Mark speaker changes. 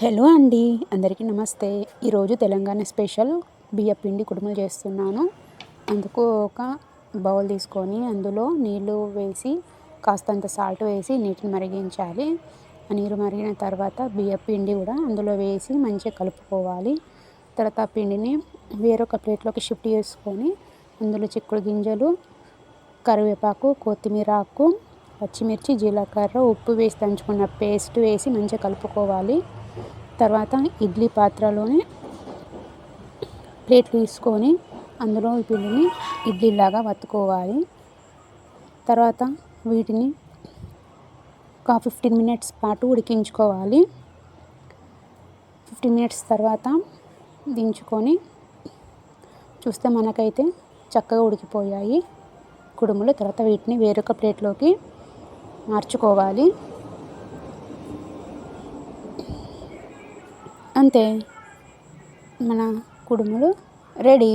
Speaker 1: Hello అండి అందరికీ నమస్తే. ఈరోజు తెలంగాణ స్పెషల్ బియ్య పిండి కుడుములు చేస్తున్నాను. అందుకు ఒక బౌల్ తీసుకొని అందులో నీళ్ళు వేసి కాస్తంత సాల్ట్ వేసి నీటిని మరిగించాలి. ఆ నీరు మరిగిన తర్వాత బియ్య పిండి కూడా అందులో వేసి మంచిగా కలుపుకోవాలి. తర్వాత ఆ పిండిని వేరొక ప్లేట్లోకి షిఫ్ట్ చేసుకొని అందులో చిక్కుడు గింజలు కరివేపాకు కొత్తిమీర ఆకు పచ్చిమిర్చి జీలకర్ర ఉప్పు వేసి దంచుకున్న పేస్ట్ వేసి మంచిగా కలుపుకోవాలి. తర్వాత ఇడ్లీ పాత్రలోనే ప్లేట్ తీసుకొని అందులో ఈ పిండిని ఇడ్లీలాగా వత్తుకోవాలి. తర్వాత వీటిని ఒక ఫిఫ్టీన్ మినిట్స్ పాటు ఉడికించుకోవాలి. ఫిఫ్టీన్ మినిట్స్ తర్వాత దించుకొని చూస్తే మనకైతే చక్కగా ఉడికిపోయాయి. కుడుములు తర్వాత వీటిని వేరొక ప్లేట్లోకి మార్చుకోవాలి. అంతే. మన కుడుములు రెడీ.